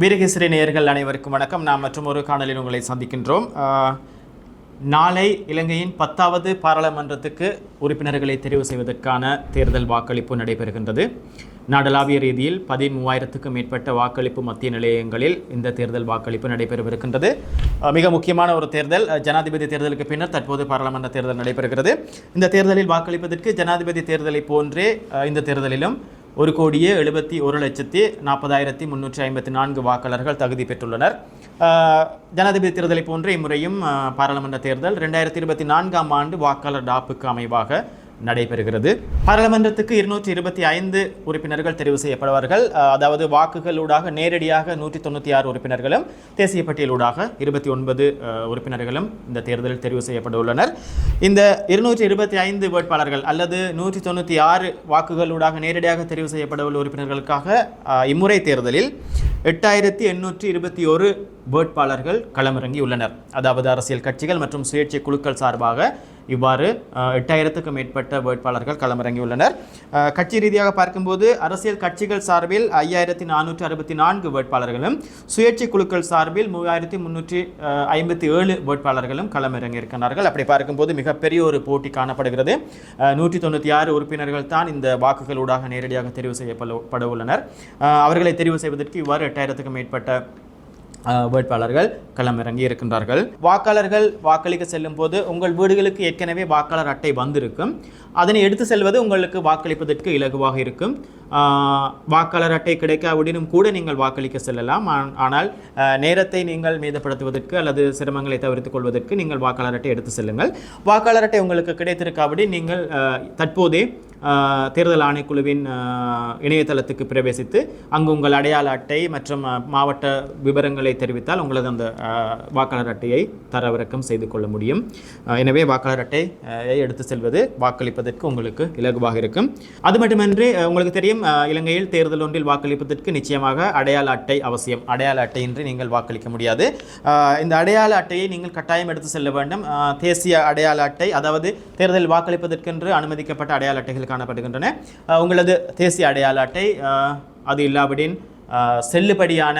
வீரகேசரி நேயர்கள் அனைவருக்கும் வணக்கம். நாம் மற்றும் ஒரு காணொலியில் உங்களை சந்திக்கின்றோம். நாளை இலங்கையின் பத்தாவது பாராளுமன்றத்துக்கு உறுப்பினர்களை தெரிவு செய்வதற்கான தேர்தல் வாக்களிப்பு நடைபெறுகின்றது. நாடளாவிய ரீதியில் பதிமூவாயிரத்துக்கும் மேற்பட்ட வாக்களிப்பு மத்திய நிலையங்களில் இந்த தேர்தல் வாக்களிப்பு நடைபெறவிருக்கின்றது. மிக முக்கியமான ஒரு தேர்தல் ஜனாதிபதி தேர்தலுக்கு பின்னர் தற்போது பாராளுமன்ற தேர்தல் நடைபெறுகிறது. இந்த தேர்தலில் வாக்களிப்பதற்கு ஜனாதிபதி தேர்தலை போன்றே இந்த தேர்தலிலும் ஒரு கோடியே எழுபத்தி ஒரு லட்சத்தி நாற்பதாயிரத்தி முன்னூற்றி ஐம்பத்தி நான்கு வாக்காளர்கள் தகுதி பெற்றுள்ளனர். ஆஹ், ஜனாதிபதி தேர்தலை போன்ற இம்முறையும் பாராளுமன்ற தேர்தல் ரெண்டாயிரத்தி இருபத்தி நான்காம் ஆண்டு வாக்காளர் டாப்புக்கு அமைவாக நடைபெறுகிறது. பாராளுமன்றத்துக்கு இருநூற்றி இருபத்தி ஐந்து உறுப்பினர்கள் தெரிவு செய்யப்படுவார்கள். அதாவது வாக்குகளூடாக நேரடியாக நூற்றி தொண்ணூற்றி ஆறு உறுப்பினர்களும் தேசிய பட்டியலூடாக இருபத்தி ஒன்பது உறுப்பினர்களும் இந்த தேர்தலில் தெரிவு செய்யப்பட உள்ளனர். இந்த இருநூற்றி இருபத்தி ஐந்து வேட்பாளர்கள் அல்லது நூற்றி தொண்ணூற்றி ஆறு வாக்குகளூடாக நேரடியாக தெரிவு செய்யப்பட உள்ள உறுப்பினர்களுக்காக இம்முறை தேர்தலில் எட்டாயிரத்தி எண்ணூற்றி இருபத்தி ஒரு வேட்பாளர்கள் களமிறங்கியுள்ளனர் அதாவது அரசியல் கட்சிகள் மற்றும் சுயேட்சை குழுக்கள் சார்பாக இவ்வாறு எட்டாயிரத்துக்கும் மேற்பட்ட வேட்பாளர்கள் களமிறங்கியுள்ளனர் கட்சி ரீதியாக பார்க்கும்போது அரசியல் கட்சிகள் சார்பில் ஐயாயிரத்தி நானூற்றி அறுபத்தி நான்கு வேட்பாளர்களும் சுயேட்சை குழுக்கள் சார்பில் மூவாயிரத்தி முன்னூற்றி ஐம்பத்தி ஏழு வேட்பாளர்களும் களமிறங்கி இருக்கிறார்கள் அப்படி பார்க்கும்போது மிகப்பெரிய ஒரு போட்டி காணப்படுகிறது. நூற்றி தொண்ணூற்றி ஆறு உறுப்பினர்கள் தான் இந்த வாக்குகளூடாக நேரடியாக தெரிவு செய்யப்பட உள்ளனர். அவர்களை தெரிவு செய்வதற்கு இவ்வாறு எட்டாயிரத்துக்கும் மேற்பட்ட வேட்பாளர்கள் களமிறங்கி இருக்கின்றார்கள். வாக்காளர்கள் வாக்களிக்க செல்லும் போது உங்கள் வீடுகளுக்கு ஏற்கனவே வாக்காளர் அட்டை வந்திருக்கும். அதனை எடுத்து செல்வது உங்களுக்கு வாக்களிப்பதற்கு இலகுவாக இருக்கும். வாக்காளர் அட்டை கிடைக்காவிடனும் கூட நீங்கள் வாக்களிக்க செல்லலாம். ஆனால் நேரத்தை நீங்கள் மீதப்படுத்துவதற்கு அல்லது சிரமங்களை தவிர்த்து கொள்வதற்கு நீங்கள் வாக்காளர் அட்டை எடுத்து செல்லுங்கள். வாக்காளர் அட்டை உங்களுக்கு கிடைத்திருக்காவிடி நீங்கள் தற்போதே தேர்தல் ஆணைக்குழுவின் இணையதளத்துக்கு பிரவேசித்து அங்கு உங்கள் அடையாள அட்டை மற்றும் மாவட்ட விவரங்களை தெரிவித்தால் உங்களது அந்த வாக்காளர் அட்டையை தரவிறக்கம் செய்து கொள்ள முடியும். எனவே வாக்காளர் அட்டை எடுத்து செல்வது வாக்களிப்பதற்கு உங்களுக்கு இலகுவாக இருக்கும். அது மட்டுமின்றி உங்களுக்கு தெரியும் இலங்கையில் தேர்தல் ஒன்றில் வாக்களிப்பதற்கு நிச்சயமாக அடையாள அட்டை அவசியம். அடையாள அட்டையின்றி நீங்கள் வாக்களிக்க முடியாது. இந்த அடையாள அட்டையை நீங்கள் கட்டாயம் எடுத்து செல்ல வேண்டும். தேசிய அடையாள அட்டை அதாவது தேர்தல் வாக்களிப்பதற்கென்று அனுமதிக்கப்பட்ட அடையாள அட்டைகள் காணப்படுகின்றன. உங்களது தேசிய அடையாள அட்டை அது இல்லாவிடின் செல்லுபடியான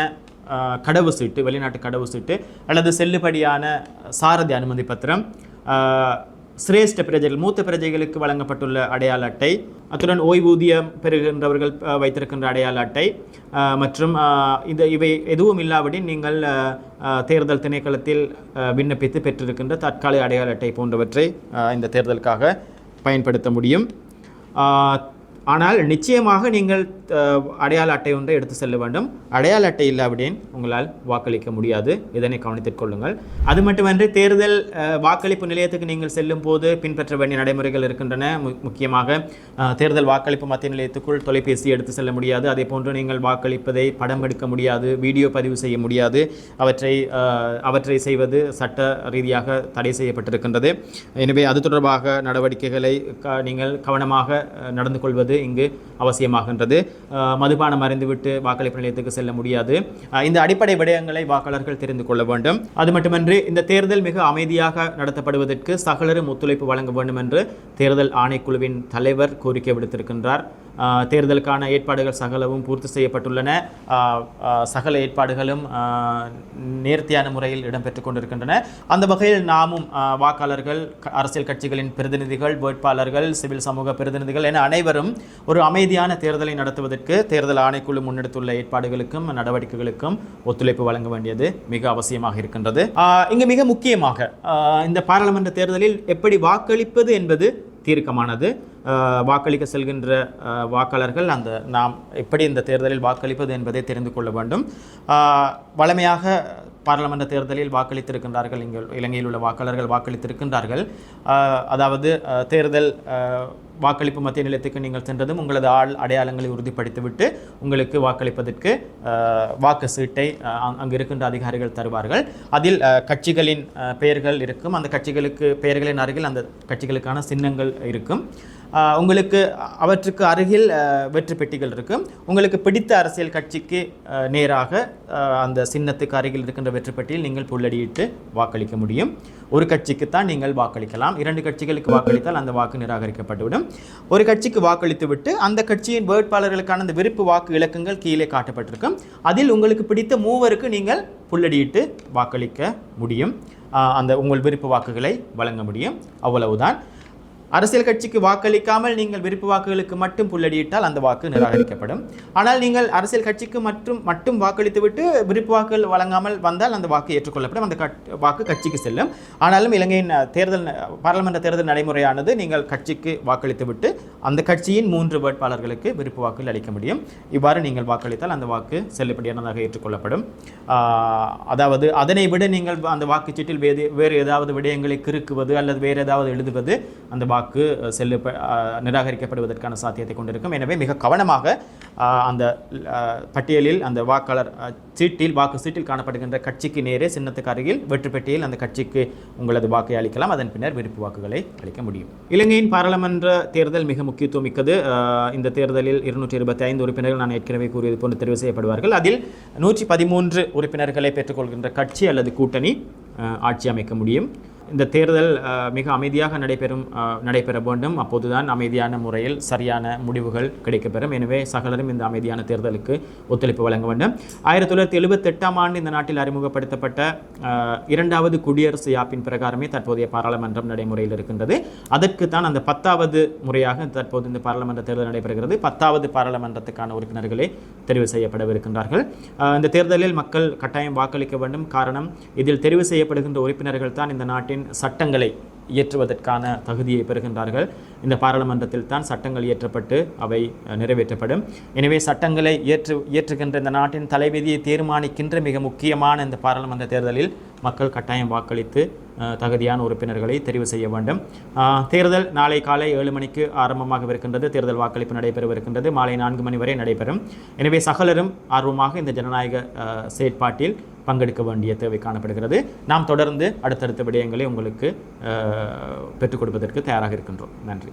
கடவு சீட்டு வெளிநாட்டு கடவு சீட்டு அல்லது செல்லுபடியான சாரதி அனுமதி பத்திரம் சிரேஷ்ட பிரஜைகள் மூத்த பிரஜைகளுக்கு வழங்கப்பட்டுள்ள அடையாள அட்டை அத்துடன் ஓய்வூதியம் பெறுகின்றவர்கள் வைத்திருக்கின்ற அடையாள அட்டை மற்றும் இந்த இவை எதுவும் இல்லாவிடின் நீங்கள் தேர்தல் திணைக்களத்தில் விண்ணப்பித்து பெற்றிருக்கின்ற தற்காலிக அடையாள அட்டை போன்றவற்றை இந்த தேர்தலுக்காக பயன்படுத்த முடியும். ஆனால் நிச்சயமாக நீங்கள் அடையாள அட்டை ஒன்றை எடுத்து செல்ல வேண்டும். அடையாள அட்டை இல்லாவிடேன் உங்களால் வாக்களிக்க முடியாது. இதனை கவனித்துக் கொள்ளுங்கள். அது மட்டுமன்றி தேர்தல் வாக்களிப்பு நிலையத்துக்கு நீங்கள் செல்லும் போது பின்பற்ற வேண்டிய நடைமுறைகள் இருக்கின்றன. மு- முக்கியமாக தேர்தல் வாக்களிப்பு மத்திய நிலையத்துக்குள் தொலைபேசி எடுத்து செல்ல முடியாது. அதே போன்று நீங்கள் வாக்களிப்பதை படம் எடுக்க முடியாது வீடியோ பதிவு செய்ய முடியாது. அவற்றை அவற்றை செய்வது சட்ட ரீதியாக தடை செய்யப்பட்டிருக்கின்றது. எனவே அது தொடர்பாக நடவடிக்கைகளை க- நீங்கள் கவனமாக நடந்து கொள்வது இங்கு அவசியமாகின்றது. மதுபானம் அறிந்துவிட்டு வாக்களிப்பு நிலையத்துக்கு செல்ல முடியாது. இந்த அடிப்படை விடயங்களை வாக்காளர்கள் தெரிந்து கொள்ள வேண்டும். அது மட்டுமன்றி இந்த தேர்தல் மிக அமைதியாக நடத்தப்படுவதற்கு சகலரும் ஒத்துழைப்பு வழங்க வேண்டும் என்று தேர்தல் ஆணைக்குழுவின் தலைவர் கோரிக்கை விடுத்திருக்கின்றார். தேர்தலுக்கான ஏற்பாடுகள் சகலவும் பூர்த்தி செய்யப்பட்டுள்ளன. சகல ஏற்பாடுகளும் நேர்த்தியான முறையில் இடம்பெற்று கொண்டிருக்கின்றன. அந்த வகையில் நாமும் வாக்காளர்கள் க- அரசியல் கட்சிகளின் பிரதிநிதிகள் வேட்பாளர்கள் சிவில் சமூக பிரதிநிதிகள் என அனைவரும் ஒரு அமைதியான தேர்தலை நடத்துவதற்கு தேர்தல் ஆணைக்குழு முன்னெடுத்துள்ள ஏற்பாடுகளுக்கும் நடவடிக்கைகளுக்கும் ஒத்துழைப்பு வழங்க வேண்டியது மிக அவசியமாக இருக்கின்றது. இங்கு மிக முக்கியமாக இந்த பாராளுமன்ற தேர்தலில் எப்படி வாக்களிப்பது என்பது தீர்க்கமானது. வாக்களிக்க செல்கின்ற வாக்காளர்கள் அந்த நாம் எப்படி இந்த தேர்தலில் வாக்களிப்பது என்பதை தெரிந்து கொள்ள வேண்டும். வளமையாக வழமையாக பாராளுமன்ற தேர்தலில் வாக்களித்திருக்கின்றார்கள் இங்கே இலங்கையில் உள்ள வாக்காளர்கள் வாக்களித்திருக்கின்றார்கள். அதாவது தேர்தல் வாக்களிப்பு மத்திய நிலையத்துக்கு நீங்கள் சென்றதும் உங்களது ஆள் அடையாளங்களை உறுதிப்படுத்திவிட்டு உங்களுக்கு வாக்களிப்பதற்கு வாக்கு சீட்டை அங்கு இருக்கின்ற அதிகாரிகள் தருவார்கள். அதில் கட்சிகளின் பெயர்கள் இருக்கும். அந்த கட்சிகளுக்கு பெயர்களின் அருகில் அந்த கட்சிகளுக்கான சின்னங்கள் இருக்கும். உங்களுக்கு அவற்றுக்கு அருகில் வெற்றி வெற்று பெட்டிகள் இருக்கும் உங்களுக்கு பிடித்த அரசியல் கட்சிக்கு நேராக அந்த சின்னத்துக்கு அருகில் இருக்கின்ற வெற்று பெட்டியில் நீங்கள் புல்லடியிட்டு வாக்களிக்க முடியும். ஒரு கட்சிக்கு தான் நீங்கள் வாக்களிக்கலாம். இரண்டு கட்சிகளுக்கு வாக்களித்தால் அந்த வாக்கு நிராகரிக்கப்பட்டுவிடும். ஒரு கட்சிக்கு வாக்களித்து விட்டு அந்த கட்சியின் வேட்பாளர்களுக்கான அந்த விருப்பு வாக்கு இலக்கங்கள் கீழே காட்டப்பட்டிருக்கும். அதில் உங்களுக்கு பிடித்த மூவருக்கு நீங்கள் புல்லடியிட்டு வாக்களிக்க முடியும். அந்த உங்கள் விருப்பு வாக்குகளை வழங்க முடியும். அவ்வளவுதான். அரசியல் கட்சிக்கு வாக்களிக்காமல் நீங்கள் விருப்பு வாக்குகளுக்கு மட்டும் புள்ளடியிட்டால் அந்த வாக்கு நிராகரிக்கப்படும். ஆனால் நீங்கள் அரசியல் கட்சிக்கு மட்டும் மட்டும் வாக்களித்துவிட்டு விருப்பு வாக்குகள் வழங்காமல் வந்தால் அந்த வாக்கு ஏற்றுக்கொள்ளப்படும். அந்த கட்- வாக்கு கட்சிக்கு செல்லும். ஆனாலும் இலங்கையின் தேர்தல் பாராளுமன்ற தேர்தல் நடைமுறையானது நீங்கள் கட்சிக்கு வாக்களித்துவிட்டு அந்த கட்சியின் மூன்று வேட்பாளர்களுக்கு விருப்பு வாக்குகள் அளிக்க முடியும். இவ்வாறு நீங்கள் வாக்களித்தால் அந்த வாக்கு செல்லுபடியானதாக ஏற்றுக்கொள்ளப்படும். அதாவது அதனை விட நீங்கள் அந்த வாக்குச்சீட்டில் வேறு வேறு ஏதாவது விடயங்களை கிறுக்குவது அல்லது வேறு ஏதாவது எழுதுவது அந்த வாக்கு செல்லு நிராகரிக்கப்படுவதற்கான சாத்தியத்தை கொண்டிருக்கும். எனவே மிக கவனமாக அந்த பட்டியலில் அந்த வாக்காளர் சீட்டில் வாக்கு சீட்டில் காணப்படுகின்ற கட்சிக்கு நேரே சின்னத்துக்கு அருகில் வெற்று பெட்டியில் அந்த கட்சிக்கு உங்களது வாக்கை அளிக்கலாம். அதன் பின்னர் விருப்பு வாக்குகளை அளிக்க முடியும். இலங்கையின் பாராளுமன்ற தேர்தல் மிக முக்கியத்துவம் மிக்கது. இந்த தேர்தலில் இருநூற்றி இருபத்தி ஐந்து உறுப்பினர்கள் நான் ஏற்கனவே கூறியது போன்று தெரிவு செய்யப்படுவார்கள். அதில் நூற்றி பதிமூன்று உறுப்பினர்களை பெற்றுக்கொள்கின்ற கட்சி அல்லது கூட்டணி ஆட்சி அமைக்க முடியும். இந்த தேர்தல் மிக அமைதியாக நடைபெறும் நடைபெற வேண்டும். அப்போதுதான் அமைதியான முறையில் சரியான முடிவுகள் கிடைக்கப்பெறும். எனவே சகலரும் இந்த அமைதியான தேர்தலுக்கு ஒத்துழைப்பு வழங்க வேண்டும். ஆயிரத்தி தொள்ளாயிரத்தி எழுபத்தெட்டாம் ஆண்டு இந்த நாட்டில் அறிமுகப்படுத்தப்பட்ட இரண்டாவது குடியரசு யாப்பின் பிரகாரமே தற்போதைய பாராளுமன்றம் நடைமுறையில் இருக்கின்றது. அதற்கு தான் அந்த பத்தாவது முறையாக தற்போது இந்த பாராளுமன்ற தேர்தல் நடைபெறுகிறது. பத்தாவது பாராளுமன்றத்துக்கான உறுப்பினர்களே தெரிவு செய்யப்படவிருக்கின்றார்கள். இந்த தேர்தலில் மக்கள் கட்டாயம் வாக்களிக்க வேண்டும். காரணம் இதில் தெரிவு செய்யப்படுகின்ற உறுப்பினர்கள் தான் இந்த நாட்டின் சட்டங்களை இயற்றுவதற்கான தகுதியை பெறுகின்றார்கள். இந்த பாராளுமன்றத்தில் தான் சட்டங்கள் இயற்றப்பட்டு அவை நிறைவேற்றப்படும். எனவே சட்டங்களை இயற்று இயற்றுகின்ற இந்த நாட்டின் தலைவிதியை தீர்மானிக்கின்ற மிக முக்கியமான இந்த பாராளுமன்ற தேர்தலில் மக்கள் கட்டாயம் வாக்களித்து தகுதியான உறுப்பினர்களை தெரிவு செய்ய வேண்டும். ஆஹ், தேர்தல் நாளை காலை ஏழு மணிக்கு ஆரம்பமாகவிருக்கின்றது. தேர்தல் வாக்களிப்பு நடைபெறவிருக்கின்றது. மாலை நான்கு மணி வரை நடைபெறும். எனவே சகலரும் ஆர்வமாக இந்த ஜனநாயக செயற்பாட்டில் பங்கெடுக்க வேண்டிய தேவை காணப்படுகிறது. நாம் தொடர்ந்து அடுத்தடுத்த விடயங்களை உங்களுக்கு பெற்றுக் கொடுப்பதற்கு தயாராக இருக்கின்றோம். நன்றி.